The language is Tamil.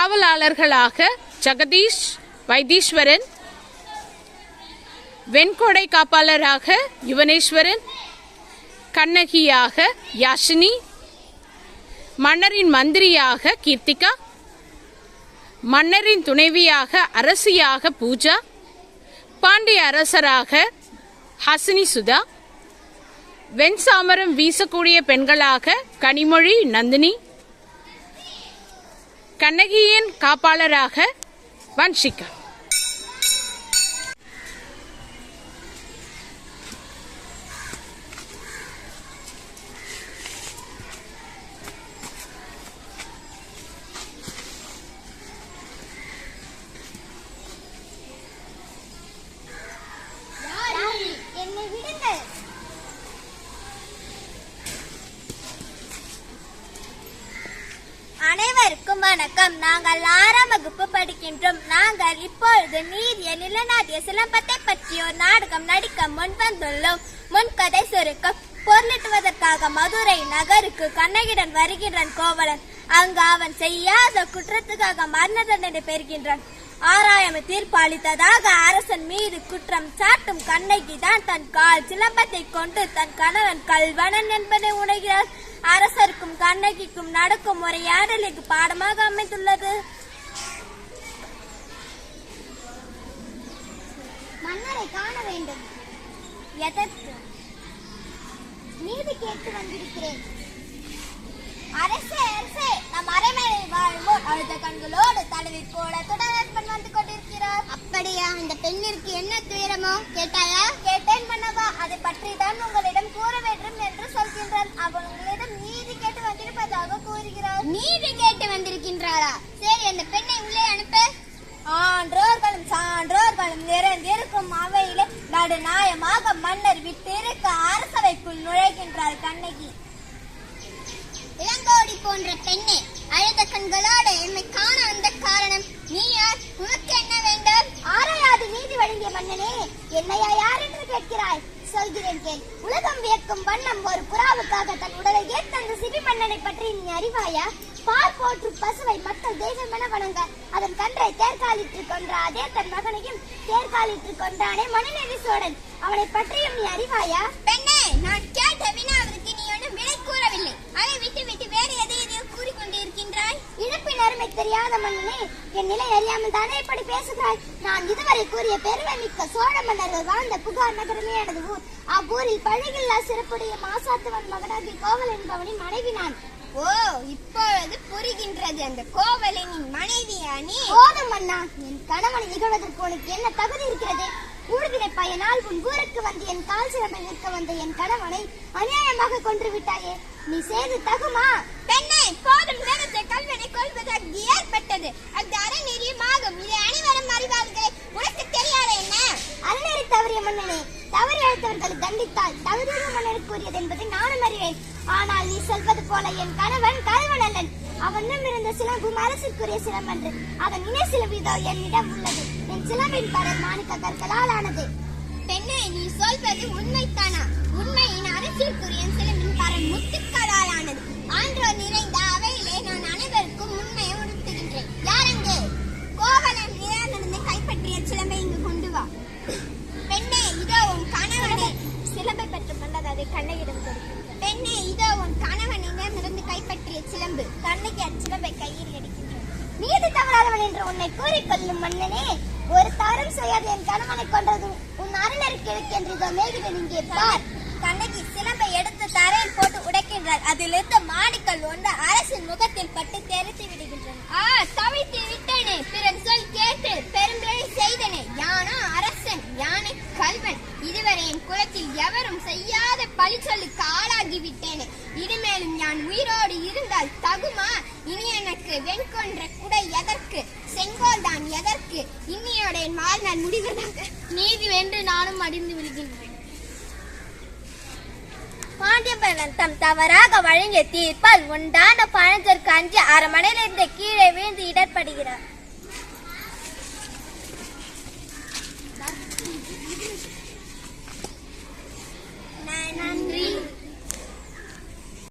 காவலாளர்களாக ஜெகதீஷ் வைத்தீஸ்வரன் வெண்கொடை காப்பாளராக யுவனேஸ்வரன் கண்ணகியாக யாஷினி மன்னரின் மந்திரியாக கீர்த்திகா மன்னரின் துணைவியாக அரசியாக பூஜா பாண்டிய அரசராக ஹசினி சுதா வெண்சாமரம் வீசக்கூடிய பெண்களாக கனிமொழி நந்தினி கண்ணகியின் காப்பாளராக வன்ஷிகா என்னை விடுங்கள் அனைவருக்கும் வணக்கம். நாங்கள் ஆறாம் வகுப்பு படிக்கின்றோம். நாங்கள் இப்பொழுது நீதிய நிலநாட்டிய சிலம்பத்தை பற்றி ஒரு நாடகம் நடிக்க முன்வந்துள்ளோம் முன்கதை சுருக்கம். பொருளிட்டுவதற்காக மதுரை நகருக்கு கண்ணகிடன் வருகின்றான் கோவலன். அங்கு அவன் செய்யாத குற்றத்துக்காக மரண தண்டனை பெறுகின்றான். ஆராயம் தீர்ப்பளித்ததாக அரசன் மீது குற்றம் சாட்டும் கண்ணகி தான் தன் கால் சிலம்பத்தை கொண்டு தன் கணவன் கல்வனன் என்பதை உணர்கிறார் அரசருக்கும் கண்ணகிக்கும் நடக்கும் உரையாடலுக்கு பாடமாக அமைந்துள்ளது. மன்னரை காண வேண்டும். எதற்கு? நீதி கேட்டு வந்திருக்கிறேன். அரசே அரசே நம் அரைமனை வாழ்வோர் அழுத கண்களோடு தடவி கூட தொடரப்பன் வந்து கொண்டிருக்கிறார். அப்படியா? அந்த பெண்ணிற்கு என்ன துயரமோ? கேட்டாயா? கேட்டேன் மன்னவா அதை பற்றி தான் உங்களிடம் கூற வேண்டும் என்று சொல்கின்றான் அவன் உங்களிடம் நீதி கேட்டு வந்திருப்பதாக கூறுகிறார் நீதி கேட்டு வந்திருக்கின்றாரா சரி அந்த பெண்ணை உள்ளே அனுப்ப. ஆன்றோர்களும் சான்றோர்களும் நிறைந்திருக்கும் அவையிலே நடுநாயமாக மன்னர் விட்டிருக்க அரசவைக்குள் நுழைகின்றார் கண்ணகி. இளங்கோடி போன்ற பெண்ணே அழுத கண்களோடு என்னை காண வந்த காரணம் நீ யார் உனக்கு என்ன வேண்டும்? ஆராயாது நீதி வழங்கிய மன்னனே என்னையா யார் என்று கேட்கிறாய்? சொல்கிறேன் கேள். உலகம் வியக்கும் வண்ணம் ஒரு புறாவுக்காக தன் உடலை ஏத்தந்த சிபி மன்னனை பற்றி நீ அறிவாயா? பால் போற்று பசுவை மக்கள் தெய்வமென வணங்க. அதன் கன்றை தேர்காலிட்டு கொன்ற அதே தன் மகனையும் தேர்காலிட்டு கொன்றானே மனுநெறி சோழன். அவனை பற்றியும் நீ அறிவாயா? பெண்ணே நான் கேட்ட வினாவிற்கு நீ ஒன்றும் விடை கூறவில்லை. அதை விட்டு விட்டு வேறு எதை எதையோ கூறிக்கொண்டிருக்கின்றாய்? இழப்பின் அருமை தெரியாத மன்னனே என் நிலை அறியாமல் தானே இப்படி பேசுகிறாய்? நான் இதுவரை கூறிய பெருமை மிக்க சோழ மன்னர்கள் வாழ்ந்த புகார் நகரமே எனது ஊர். அவ்வூரில் பழகில்லா சிறப்புடைய மாசாத்துவன் மகனாகி கோவல் என்பவனின் மனைவி நான். ஓ இப்பொழுது புரிகின்றது அந்த கோவலனின் மனைவியா நீ போதும் அண்ணா என் கணவனை இகழ்வதற்கு உனக்கு என்ன தகுதி இருக்கிறது? ஊழ்வினை பயனால் உன் ஊருக்கு வந்து என் கால் சிறமை நிற்க வந்த என் கணவனை அநியாயமாக கொன்று விட்டாயே. நீ செய்து தகுமா? பெண்ணே போதும் நேரத்தை கல்வனை கொள்வதற்கு ஏற்பட்டது அது அறநெறியமாகும் இதை அனைவரும் அறிவார்களே உனக்கு தெரியாத என்ன அறநெறி தவறிய மன்னனே தவறி அழைத்தவர்களை ஆனால் தகுதியுள்ள மன்னனுக்கு என்பதை நானும் அறிவேன். ஆனால் நீ சொல்வது போல என் கணவன் கணவன் அல்லன். அவனிடம் இருந்த சிலம்பும் அரசுக்குரிய சிலம்பன்று அதன் இணை சிலம்பிதோ என்னிடம் உள்ளது. என் சிலம்பின் பரல் மாணிக்க கற்களால் ஆனது. பெண்ணே நீ சொல்வது உண்மைத்தானா உண்மையின் அரசிற்குரிய சிலம்பின் பரல் முத்துக்களால் ஆனது. கண்ணகிடம் பெண்ணே இதோ உன் கணவனிடமிருந்து கைப்பற்றிய சிலம்பு. கண்ணகி அச்சிலம்பை கையில் எடுக்கின்றான் நீதி தவறாதவன் என்று உன்னை கூறிக்கொள்ளும் மன்னனே? ஒரு தவறும் செய்யாது. என் கணவனை கொன்றது உன் அருணருக்கு என்று இதோ மேகிடன் இங்கே பார். கண்ணகி சிலம்பை எடுத்து தரையில் போட்டு உடைக்கின்றார் அதிலிருந்து மாடிக்கல் ஒன்று அரசின் முகத்தில் பட்டு தெரித்து விடுகின்றன. ஆ தவித்து விட்டனே. பிறன் சொல் கேட்டு பெரும்பிழை செய்தனே. யானோ அரசன் யானை கல்வன். இதுவரை என் குலத்தில் எவரும் செய்யா பழி சொல்லுக்கு ஆளாகி விட்டேனே. இனிமேலும் நான் உயிரோடு இருந்தால் தகுமா? இனி எனக்கு வெண்கொன்ற குடை எதற்கு? செங்கோல் தான் எதற்கு? இன்னியோட என் வாழ்நாள் முடிவதாக நீதி வென்று நானும் அடிந்து விடுகின்றேன். பாண்டியபலன் தம் தவறாக வழங்கிய தீர்ப்பால் உண்டான பழத்திற்கு அஞ்சு அரமனையிலிருந்து கீழே வீழ்ந்து இடர்படுகிறார்.